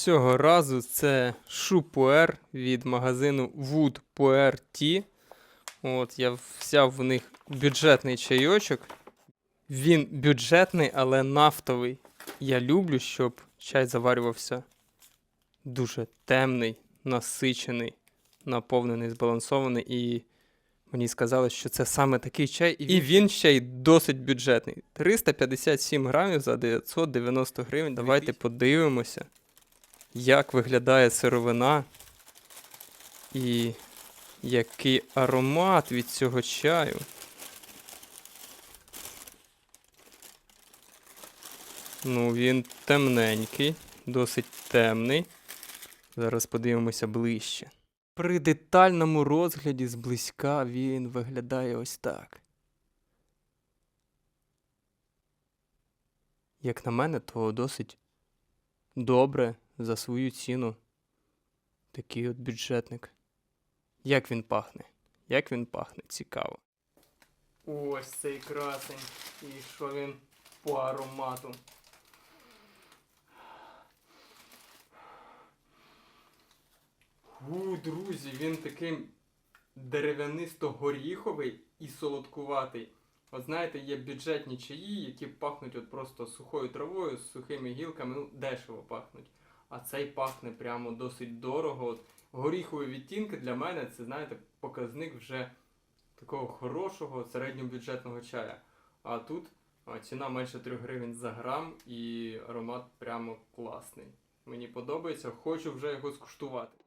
Цього разу це шупуер від магазину Wood Puer Tea. От, я взяв в них бюджетний чайочок. Він бюджетний, але нафтовий. Я люблю, щоб чай заварювався дуже темний, насичений, наповнений, збалансований. І мені сказали, що це саме такий чай. І він ще й досить бюджетний. 357 грамів за 990 гривень. Давайте подивимося, як виглядає сировина і який аромат від цього чаю. Ну, він темненький, досить темний. Зараз подивимося ближче. При детальному розгляді зблизька він виглядає ось так. Як на мене, то досить добре за свою ціну. Такий от бюджетник. Як він пахне? Як він пахне? Цікаво. Ось цей красень. І що він по аромату. Фу, друзі, він такий дерев'янисто-горіховий і солодкуватий. От знаєте, є бюджетні чаї, які пахнуть от просто сухою травою, з сухими гілками, ну, дешево пахнуть. А цей пахне прямо досить дорого. От горіхові відтінки для мене це, знаєте, показник вже такого хорошого середньобюджетного чая. А тут ціна менше 3 гривень за грам і аромат прямо класний. Мені подобається, хочу вже його скуштувати.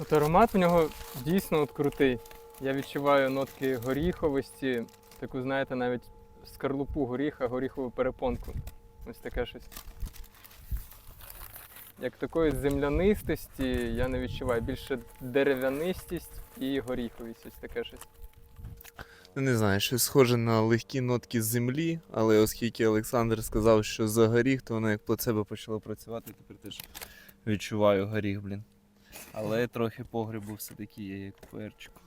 От аромат в нього дійсно от крутий. Я відчуваю нотки горіховості, таку, знаєте, навіть скорлупу горіха, горіхову перепонку. Ось таке щось. Як такої землянистості я не відчуваю. Більше дерев'янистість і горіховість. Ось таке щось. Ну, Не знаю, щось схоже на легкі нотки землі, але оскільки Олександр сказав, що за горіх, то воно як плацебо почало працювати, тепер теж відчуваю горіх, блін. Але трохи погребу все-таки є, як перчику.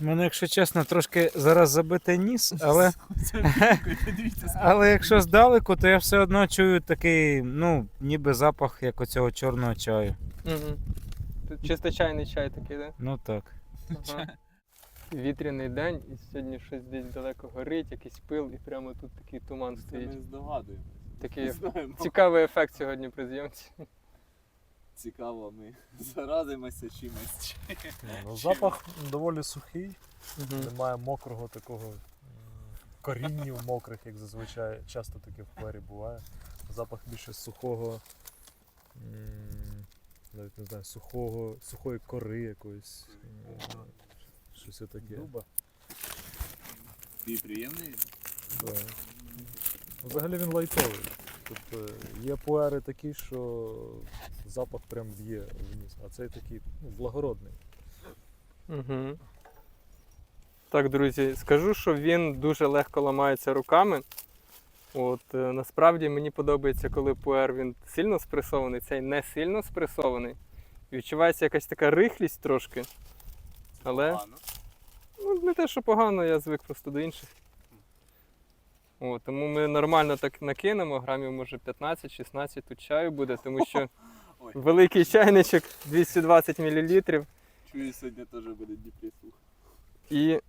У мене, якщо чесно, трошки зараз забитий ніс, але, але якщо здалеку, то я все одно чую такий, ну, ніби запах, як оцього чорного чаю. Угу. Тут чисто чайний чай такий, так? Ну так. Ага. Вітряний день, і сьогодні щось десь далеко горить, якийсь пил, і прямо тут такий туман стоїть. здогадуємося. Такий цікавий ефект сьогодні при зйомці. Цікаво, ми заразимося чимось. Ну, запах доволі сухий, немає мокрого такого коріннів мокрих, як зазвичай часто таке в пері буває. Запах більше сухого, навіть не знаю, сухого, сухої кори якоїсь. Щось таке. Дуба. Ти приємний? Да. Взагалі він лайтовий. Тобто є пуери такі, що запах прям б'є вниз, а цей такий ну, благородний. Угу. Так, друзі, скажу, що він дуже легко ламається руками. От, е, насправді мені подобається, коли пуер він сильно спресований, цей не сильно спресований. Відчувається якась така рихлість трошки. Але ну, не те, що погано, я звик просто до інших. От, тому ми нормально так накинемо, грамів може 15-16 тут чаю буде, тому що Ой. великий чайничок 220 мл. Чую, сьогодні теж буде депресух. і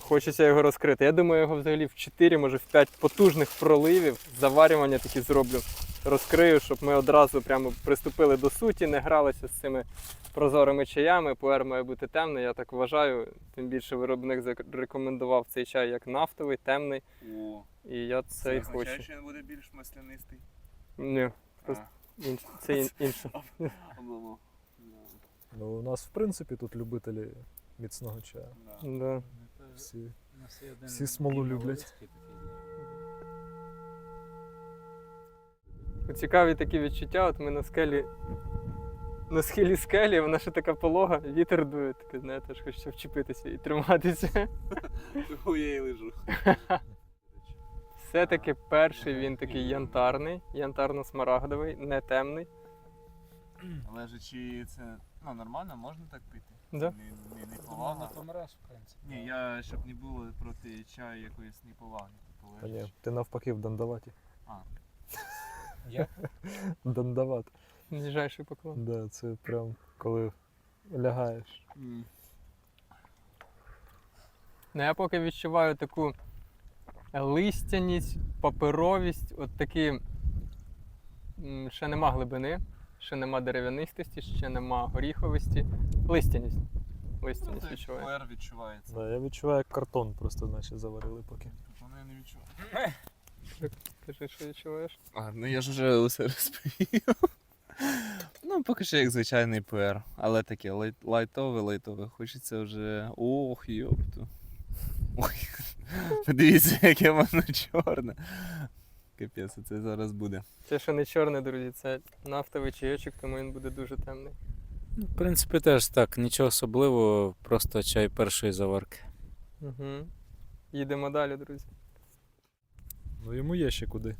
хочеться його розкрити. Я думаю, його взагалі в 4, може в 5 потужних проливів заварювання такі зроблю. Розкрию, щоб ми одразу прямо приступили до суті, не гралися з цими прозорими чаями. Пуер має бути темний, я так вважаю. Тим більше виробник зарекомендував цей чай як нафтовий, темний. О, І я це хочу. означає, що він буде більш маслянистий. Ні, Просто- інш- це ін- інше. Ну, у нас в принципі тут любителі міцного чаю. Да. Всі, всі смолу люблять. Цікаві такі відчуття. От ми на скелі. На схилі скелі, вона ще така полога, вітер дує, таке, знаєте, аж хочеться вчепитися і триматися. Тому я і лежу. Все-таки перший він такий янтарний, янтарно-смарагдовий, не темний. Але ж чи це ну, нормально, можна так пити? Да. Не, не, не повага. помреш, в принципі. Ні, я щоб не було проти чаю якоїсь неповаги. Типу, Та ні, лежиш. ти навпаки в дандаваті. А. Як? Дандават. Ніжайший поклон. Да, це прям коли лягаєш. М. Ну, я поки відчуваю таку листяність, паперовість, от такі. Ще нема глибини, ще нема дерев'янистості, ще нема горіховості. Листяність. Ну, Листяність це як відчуваю. відчувається. Да, я відчуваю, як картон просто наче заварили поки. Воно я не відчуваю. Кажи, що відчуваєш? А, ну я ж вже усе розповів. Ну, поки що як звичайний пуер. Але таке лайтове, лайтове. Хочеться вже. Ох, йопту. Ой. Подивіться, яке воно чорне. Капець, це зараз буде. Це ще не чорне, друзі, це нафтовий чайочок, тому він буде дуже темний. Ну, В принципі, теж так, нічого особливого, просто чай першої заварки. Угу. Їдемо далі, друзі. Ну йому є ще куди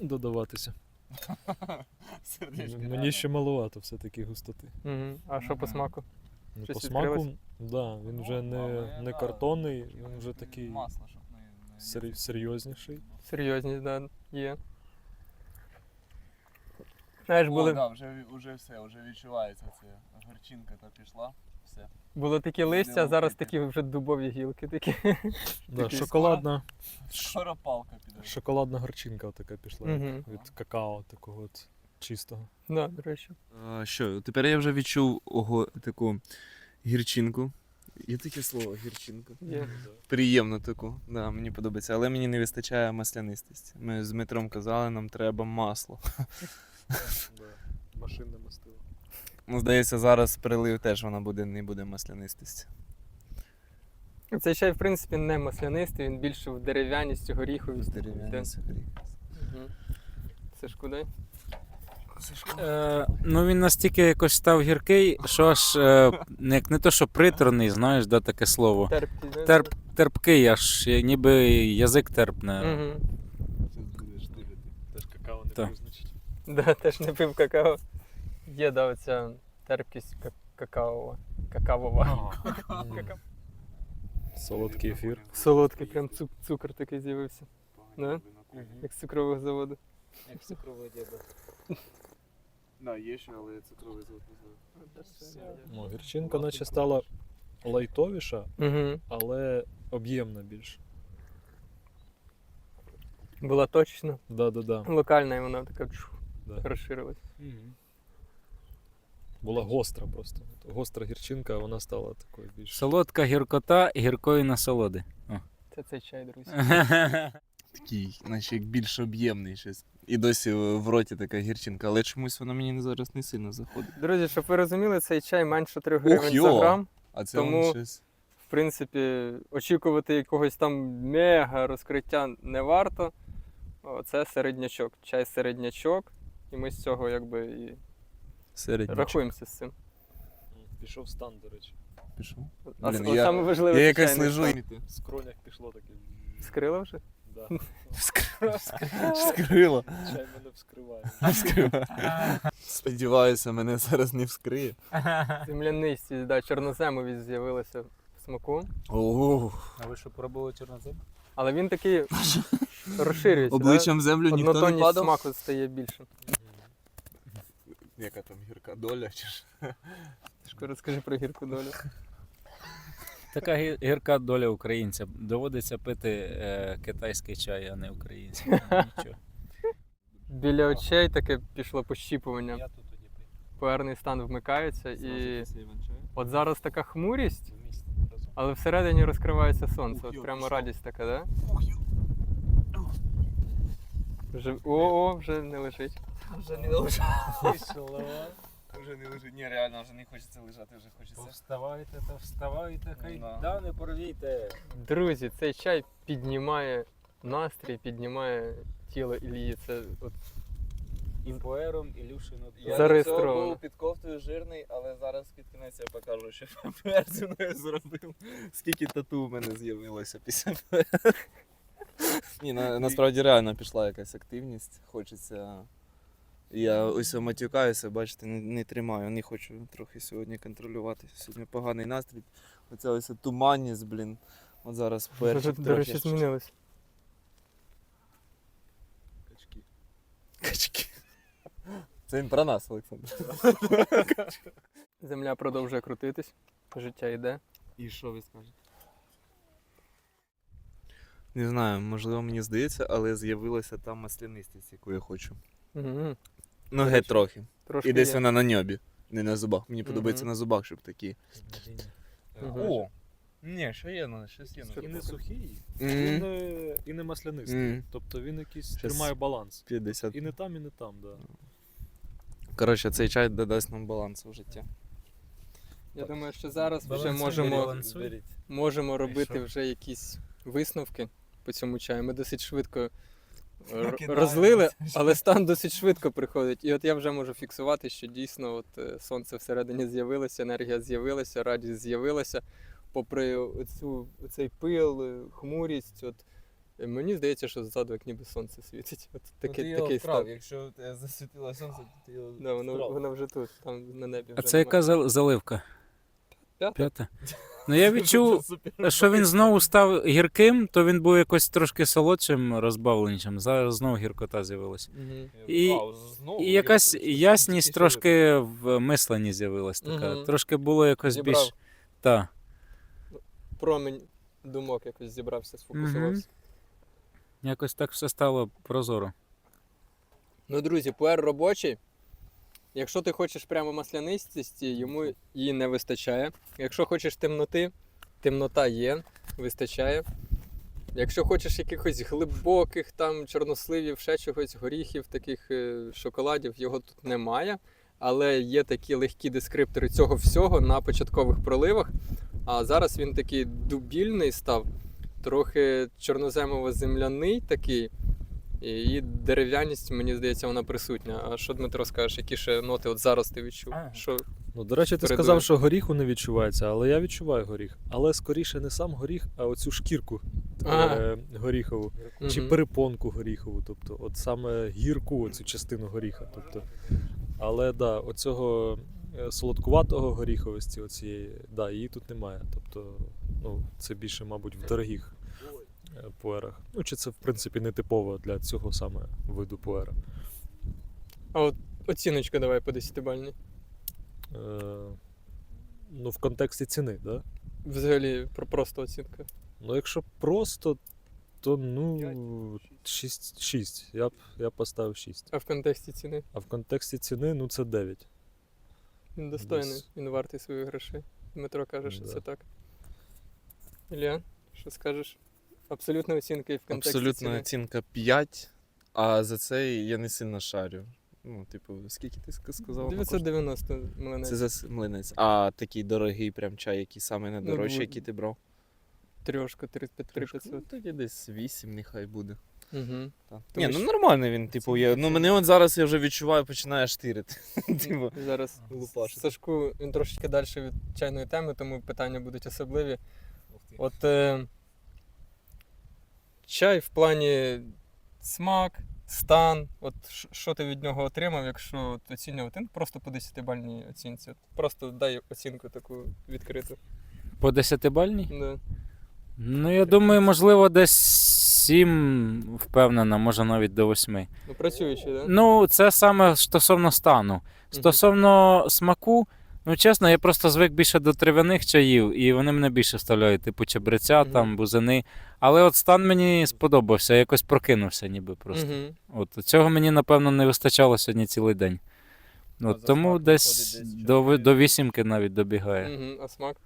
додаватися. Сердечко Мені реально. ще малувато все-таки густоти. Угу. А що по Ага. смаку? Ну, Щось по смаку, відкрилось? да, він вже Ну, але, не, не да, картонний, він вже такий Масло, щоб не, не сер- серйозніший. Серйозність, да, є. Знаєш, О, да, вже, вже все, вже відчувається це. Горчинка та пішла. Все. були такі листя, а зараз такі вже дубові гілки такі. Да, Такий шоколадна, Скоро палка піде. шоколадна горчинка така пішла Мгм. від какао такого от чистого. Да, до речі. А, що, тепер я вже відчув ого, таку гірчинку. Є таке слово гірчинка. Є. Приємну таку, да, мені подобається, але мені не вистачає маслянистості. Ми з Дмитром казали, нам треба масло. Машинне мастило. Ну, здається, зараз прилив теж вона буде, не буде маслянистості. Цей чай, в принципі, не маслянистий, він більше в дерев'яністю, горіховість. Дерев'яний сахарі. Угу. Це ж куди? Е, ну він настільки якось став гіркий, що аж е, як не то, що приторний, знаєш, да, таке слово. Терпкий. Терп, терпкий, аж ніби язик терпне. Угу. Теж какао не Так. визначить. Да, теж не пив какао. Є, да, оця терпкість ка- какаова. Какавова. Какао. Солодкий ефір. Солодкий, прям цу- цукор такий з'явився. Да? Як з цукрового заводу. Як цукровий діабет. Да, є ще, але цукровий завод не знаю. Ну, гірчинка наче стала лайтовіша, Угу. але об'ємна більш. Була точно Да-да-да. локальна, і вона така Да. розширилась. Була гостра просто. Гостра гірчинка, а вона стала такою більш. Солодка гіркота гіркої насолоди. Це цей чай, друзі. Такий, наче як більш об'ємний щось. І досі в роті така гірчинка, але чомусь вона мені зараз не сильно заходить. Друзі, щоб ви розуміли, цей чай менше 3 Ух, гривень за грам. А це Тому- воно щось. В принципі, очікувати якогось там мега розкриття не варто. О, Це середнячок. Чай середнячок. І ми з цього якби і Середньо. рахуємося з цим. Пішов стан, до речі. Пішов. А Блін, я- саме важливе, Я якось лежу В скронях пішло таке. Скрила вже? Да. вскрило. Чай мене вскриває. Сподіваюся, мене зараз не вскриє. Землянистість, да, чорноземовість з'явилася в смаку. А ви що пробували чорнозем? Але він такий розширюється. Обличчям в да? землю ніхто не Однотонність падав. смаку стає більше. Яка там гірка доля чи ж? Тишко, розкажи про гірку долю. Така гірка доля українця. Доводиться пити е, китайський чай, а не український. Нічого. Біля очей таке пішло пощіпування. Я тут тоді стан вмикається і от зараз така хмурість, але всередині розкривається сонце. Ух, От йо, прямо пішов. радість така, да? Вже... О, о, вже не лежить. Вже не лежить. Вже не лежить. Ні, реально вже не хочеться лежати, вже хочеться. Повставайте та вставайте, хай Да. да порвійте. Друзі, цей чай піднімає настрій, піднімає тіло Ілії. Це от І поером, і Люшину. Я Зареєстровано. був під кофтою жирний, але зараз під кінець я покажу, що мною зробив. Скільки тату в мене з'явилося після Ні, на, насправді реально пішла якась активність. Хочеться Я ось матюкаюся, бачите, не, не тримаю, не хочу трохи сьогодні контролювати. Сьогодні поганий настрій. Оця ось туманність, блін. От зараз перчик до речі, змінилось. Качки. Качки. Це він про нас, Олександр. Земля продовжує крутитись, життя йде. І що ви скажете? Не знаю, можливо, мені здається, але з'явилася та маслянистість, яку я хочу. Угу. Ну, геть трохи. Трошки І десь є. вона на ньобі, не на зубах. Мені подобається на зубах, щоб такі. Мгм. О! Ні, що є, ну, щось є. І не сухий, і Мгм. не, і не маслянистий. Мгм. Тобто він якийсь Щас. тримає баланс. 50. І не там, і не там, да. Коротше, цей чай додасть нам балансу в життя. Я думаю, що зараз вже Балансуй, можемо, балансуй. можемо робити вже якісь висновки по цьому чаю. Ми досить швидко розлили, але стан досить швидко приходить. І от я вже можу фіксувати, що дійсно от е, сонце всередині з'явилося, енергія з'явилася, радість з'явилася. Попри оцю, оцей пил, е, хмурість, от е, мені здається, що ззаду як ніби сонце світить. От таке, такий стан. Якщо засвітило сонце, то ти його Да, воно, воно вже тут, там на небі. А це яка немає. зал- заливка? П'ята. П'ята. Ну я відчув, що він знову став гірким, то він був якось трошки солодшим, розбавленішим. Зараз знову гіркота з'явилася. І- І якась ясність трошки в мисленні з'явилась така. Мгм. Трошки було якось Зібрав. більш. Так. Промінь думок якось зібрався, сфокусувався. Якось так все стало прозоро. Ну, друзі, пуер робочий. Якщо ти хочеш прямо маслянистості, йому її не вистачає. Якщо хочеш темноти, темнота є, вистачає. Якщо хочеш якихось глибоких там чорносливів, ще чогось, горіхів, таких е, шоколадів, його тут немає. Але є такі легкі дескриптори цього всього на початкових проливах. А зараз він такий дубільний став, трохи чорноземово-земляний такий. І дерев'яність, мені здається, вона присутня. А що Дмитро скажеш, які ще ноти от зараз ти відчув? Що Ну, до речі, ти Передує. сказав, що горіху не відчувається, але я відчуваю горіх. Але скоріше не сам горіх, а оцю шкірку е, горіхову. Чи перепонку горіхову, тобто от саме гірку оцю частину горіха. Тобто. Але да, оцього е, солодкуватого горіховості, оцієї, да, її тут немає. Тобто, ну, це більше, мабуть, в дорогих пуерах. Ну, чи це, в принципі, не типово для цього саме виду пуера. А от оціночка давай по 10-бальній. Е, ну, в контексті ціни, да? Взагалі про просто оцінка. Ну, якщо просто, то ну 6. 6. Я б, я б поставив 6. А в контексті ціни. А в контексті ціни, ну це 9. Він достойний, Десь. він вартий своїх грошей. Дмитро каже, що Да. це так. Ілля, що скажеш? Абсолютна оцінка і в контексті Абсолютна ціни. оцінка 5, а за це я не сильно шарю. Ну, типу, скільки ти сказав? 990 млинець. Це за млинець. А такий дорогий прям чай, який саме найдорожчий, бу- який ти брав? Трьошка, 3500. Ну, тоді десь 8 нехай буде. Угу. Так. Ні, ну нормально він, типу, є. Ну мене от зараз я вже відчуваю, починає штирити. Типу. Зараз лупашити. Сашку він трошечки далі від чайної теми, тому питання будуть особливі. От е, чай в плані смак, стан. От що ти від нього отримав, якщо от оцінювати? Ну, просто по 10-бальній оцінці. От Просто дай оцінку таку відкриту. По 10-бальній? Да. Ну, я думаю, можливо, десь 7 впевнена, може навіть до 8. Ну, працюючи, так? Да? Ну, це саме стосовно стану. Стосовно смаку, ну чесно, я просто звик більше до трив'яних чаїв, і вони мене більше вставляють, типу чебреця, Мгм. там, бузини. Але от стан мені сподобався, якось прокинувся ніби просто. Мгм. От цього мені, напевно, не вистачало сьогодні цілий день. От, тому десь десь до, до вісімки навіть добігає. Мгм. А смак?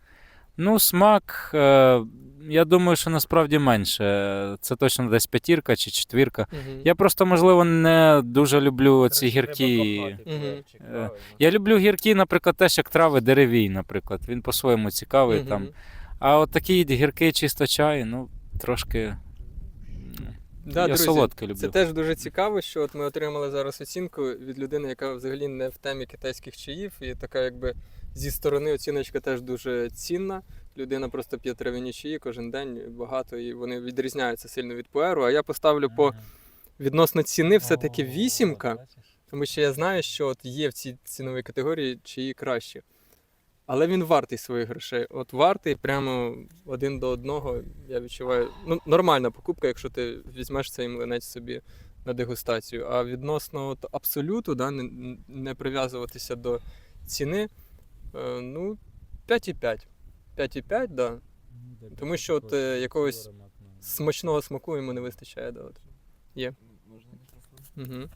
Ну, смак, е, я думаю, що насправді менше. Це точно десь п'ятірка чи четвірка. Мгм. Я просто, можливо, не дуже люблю ці гіркі. Мгм. Я люблю гіркі, наприклад, теж як трави деревій, наприклад. Він по-своєму цікавий Мгм. там. А от такий гіркий чисто чай, ну, трошки. Да, я друзі, люблю. Це теж дуже цікаво, що от ми отримали зараз оцінку від людини, яка взагалі не в темі китайських чаїв, і така, якби зі сторони оціночка теж дуже цінна. Людина просто п'є трав'яні чаї кожен день багато, і вони відрізняються сильно від пуеру. А я поставлю по відносно ціни все-таки вісімка. Тому що я знаю, що от є в цій ціновій категорії чиї кращі. Але він вартий своїх грошей. От вартий прямо один до одного. Я відчуваю. Ну, нормальна покупка, якщо ти візьмеш цей млинець собі на дегустацію. А відносно от абсолюту, да, не, не прив'язуватися до ціни, ну, 5,5. 5,5, да. Тому що от е, якогось смачного смаку йому не вистачає. Да, от. Угу.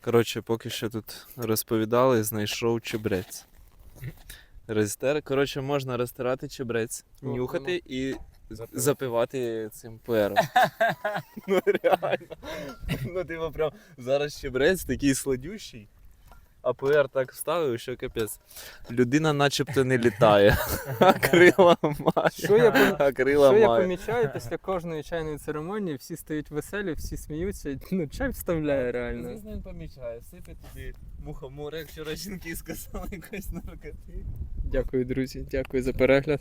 Коротше, поки що тут розповідали, знайшов чебрець. Розтер... Коротше, можна розтирати чебрець, О, нюхати і Запивати. запивати цим пуером. ну реально. Ну, типу, прям зараз чебрець такий сладющий, а пуер так вставив, що капець. Людина начебто не літає, а крила має. Що я пом- А крила Що я має. помічаю, після кожної чайної церемонії всі стають веселі, всі сміються. Ну, чай вставляє реально. Звісно, він помічає, сипе туди мухомор, як вчора жінки сказали, якось наркоти. Дякую, друзі. Дякую за перегляд.